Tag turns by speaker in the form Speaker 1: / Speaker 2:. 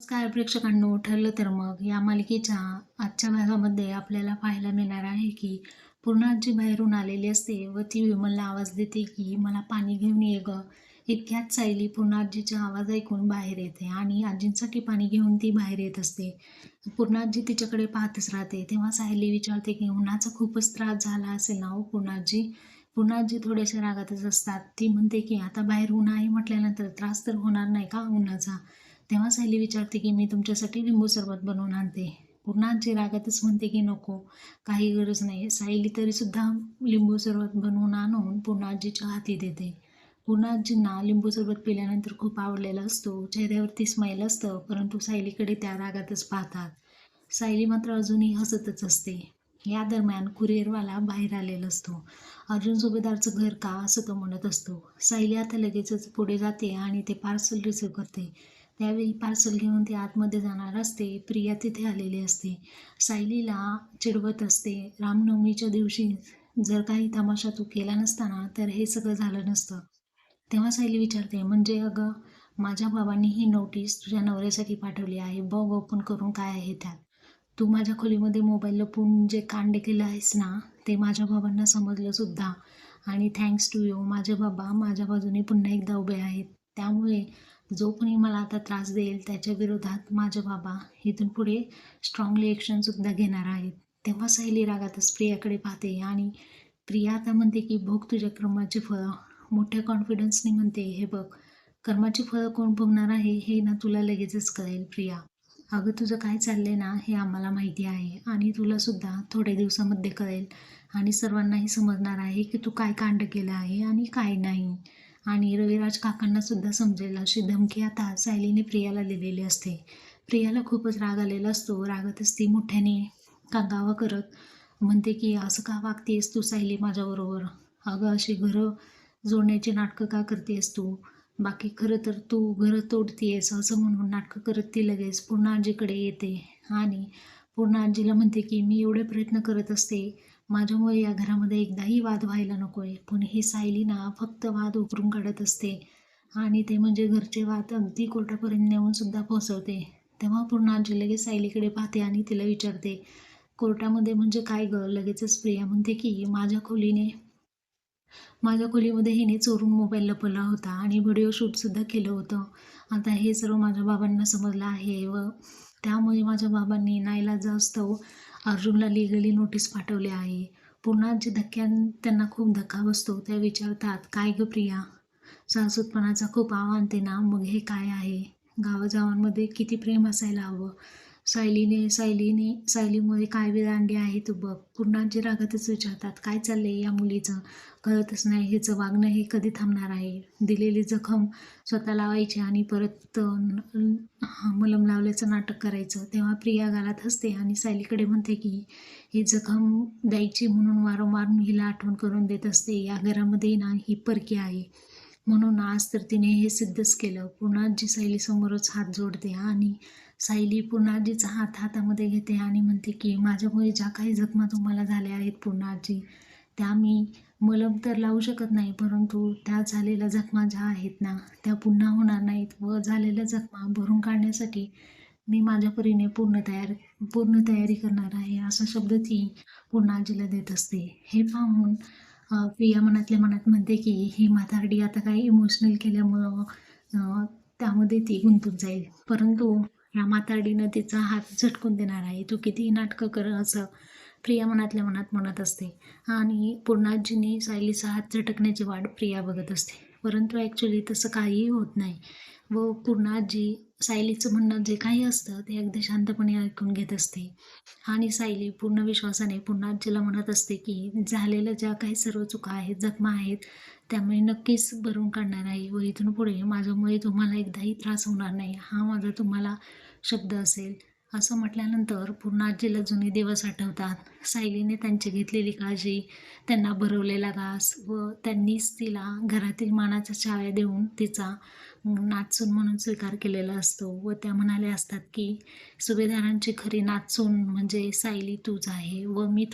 Speaker 1: नमस्कार प्रेक्षकांनो ठरलं तर मग या मालिकेच्या आजच्या भागामध्ये आपल्याला पाहायला मिळणार आहे की पूर्णाजी बाहेरून आलेली असते व ती विमलला आवाज देते की मला पाणी घेऊन ये ग. इतक्यात सायली पूर्णाजीचा आवाज ऐकून बाहेर येते आणि आजींसाठी पाणी घेऊन ती बाहेर येत असते. पूर्णाजी तिच्याकडे पाहतच राहते. तेव्हा सायली विचारते की उन्हाचा खूपच त्रास झाला असेल ना हो पूर्णाजी? पूर्णाजी थोड्याशा रागातच असतात. ती म्हणते की आता बाहेर ऊन आहे म्हटल्यानंतर त्रास तर होणार नाही का उन्हाचा? तेव्हा सायली विचारते की मी तुमच्यासाठी लिंबू सरबत बनवून आणते. पूर्ण आजी रागातच म्हणते की नको काही गरज नाही. सायली तरीसुद्धा लिंबू सरबत बनवून आणून पूर्ण आजीच्या हाती देते. पूर्ण आजींना लिंबू सरबत पिल्यानंतर खूप आवडलेला असतो. चेहऱ्यावरती स्माईल असतं परंतु सायलीकडे त्या रागातच पाहतात. सायली मात्र अजूनही हसतच असते. या दरम्यान कुरिअरवाला बाहेर आलेला असतो. अर्जुन सुभेदारचं घर का? असं तो म्हणत असतो. सायली आता लगेचच पुढे जाते आणि ते पार्सल रिसीव्ह करते. त्यावेळी पार्सल घेऊन ती आतमध्ये जाणार असते. प्रिया तिथे आलेली असते. सायलीला चिडवत असते. रामनवमीच्या दिवशी जर काही तमाशा तू केला नसताना तर हे सगळं झालं नसतं. तेव्हा सायली विचारते म्हणजे अगं माझ्या बाबांनी ही नोटीस तुझ्या नवऱ्यासाठी पाठवली आहे. बघ ओपन करून काय आहे त्यात. तू माझ्या खोलीमध्ये मोबाईल लपून जे कांड केलं आहेस ना ते माझ्या बाबांना समजलं सुद्धा. आणि थँक्स टू यू माझे बाबा माझ्या बाजूने पुन्हा एकदा उभे आहेत. त्यामुळे जो कोणी मला आता त्रास देईल त्याच्या विरोधात माझे बाबा इथून पुढे स्ट्रॉंगली ॲक्शनसुद्धा घेणार आहेत. तेव्हा सहेली रागातच प्रियाकडे पाहते आणि प्रिया आता म्हणते की भोग तुझ्या कर्माची फळं. मोठ्या कॉन्फिडन्सने म्हणते हे बघ कर्माची फळं कोण भोगणार आहे हे ना तुला लगेचच कळेल प्रिया. अगं तुझं काय चाललंय ना हे आम्हाला माहिती आहे आणि तुलासुद्धा थोड्या दिवसामध्ये कळेल आणि सर्वांनाही समजणार आहे की तू काय कांड केलं आहे आणि काय नाही. आणि रविराज काकांना सुद्धा समजेल अशी धमकी आता सायलीने प्रियाला दिलेली असते. प्रियाला खूपच राग आलेला असतो. रागातच ती मोठ्याने कागावा करत म्हणते की असं का वागतेस तू सायली माझ्याबरोबर? अगं अशी घरं जोडण्याची नाटकं का करतेस तू? बाकी खरं तर तू घरं तोडतीयस असं म्हणून नाटकं करत ती लगेच पुन्हा आजीकडे येते आणि पूर्ण आजीला म्हणते की मी एवढे प्रयत्न करत असते. माझ्यामुळे या घरामध्ये एकदाही वाद व्हायला नको आहे पण ही सायली ना फक्त वाद उकरून काढत असते. आणि ते म्हणजे घरचे वाद अगदी कोर्टापर्यंत नेऊन सुद्धा पोहोचवते. तेव्हा पूर्ण आजी लगेच सायलीकडे पाहते आणि तिला विचारते कोर्टामध्ये म्हणजे काय गं? लगेचच प्रिया म्हणते की माझ्या खोलीने माझ्या खोलीमध्ये हिने चोरून मोबाईल लपवला होता आणि व्हिडिओ शूटसुद्धा केलं होतं. आता हे सर्व माझ्या बाबांना समजलं आहे व त्यामुळे माझ्या बाबांनी नाईलाज असतो हो, अर्जुनला लिगली नोटीस पाठवली आहे. पुन्हा जे धक्क्यान त्यांना खूप धक्का बसतो त्या विचारतात काय ग प्रिया? सासूतपणाचा खूप आव्हान ते ना मग हे काय आहे? गावाजावांमध्ये किती प्रेम असायला हवं? सायलीने सायलीने सायलीमुळे काय विरांडी आहे तू बघ पूर्णांची रागातच विचारतात काय चाललंय या मुलीचं? कळतच नाही हिचं वागणं हे कधी थांबणार आहे? दिलेली जखम स्वतः लावायची आणि परत मलम लावल्याचं नाटक करायचं. तेव्हा प्रिया गालात हसते आणि सायलीकडे म्हणते की ही जखम द्यायची म्हणून वारंवार हिला आठवण करून देत असते. या घरामध्ये ना ही परकी आहे. म्हणून आज तर तिने हे सिद्धच केलं. पूर्णाजी सायलीसमोरच हात जोडते आणि सायली पूर्णाजीचा हात हातामध्ये घेते आणि म्हणते की माझ्यामुळे ज्या काही जखमा तुम्हाला झाल्या आहेत पूर्णाजी त्या मी मलम तर लावू शकत नाही परंतु त्या झालेल्या जखमा ज्या आहेत ना त्या पुन्हा होणार नाहीत व झालेल्या जखमा भरून काढण्यासाठी मी माझ्या परीने पूर्ण तयार पूर्ण तयारी करणार आहे असा शब्द ती पूर्णाजीला देत असते. हे पाहून प्रिया मनातल्या मनात म्हणते की ही म्हातारडी आता काही इमोशनल केल्यामुळं त्यामध्ये ती गुंतून जाईल. परंतु ह्या म्हातारडीनं तिचा हात झटकून देणार आहे. तू कितीही नाटकं कर असं प्रिया मनातल्या मनात म्हणत असते. आणि पूर्णाजीने सायलीचा हात झटकण्याची वाट प्रिया बघत असते. परंतु ॲक्च्युली तसं काहीही होत नाही. व पूर्णाजी सायलीचं म्हणणं जे काही असतं ते अगदी शांतपणे ऐकून घेत असते. आणि सायली पूर्ण विश्वासाने पुन्हा आजीला म्हणत असते की झालेल्या ज्या काही सर्व चुका आहेत जखमा आहेत त्यामुळे नक्कीच भरून काढणार आहे व इथून पुढे माझ्यामुळे तुम्हाला एकदाही त्रास होणार नाही. हा माझा तुम्हाला शब्द असेल. असं म्हटल्यानंतर पूर्ण आजीला जुने दिवस आठवतात. सायलीने त्यांची घेतलेली काळजी त्यांना भरवलेला घास व त्यांनीच तिला घरातील मानाच्या छाव्या देऊन तिचा नाचून म्हणून स्वीकार केलेला असतो व त्या म्हणाल्या असतात की सुभेदारांची खरी नाचून म्हणजे सायली तूच आहे व मी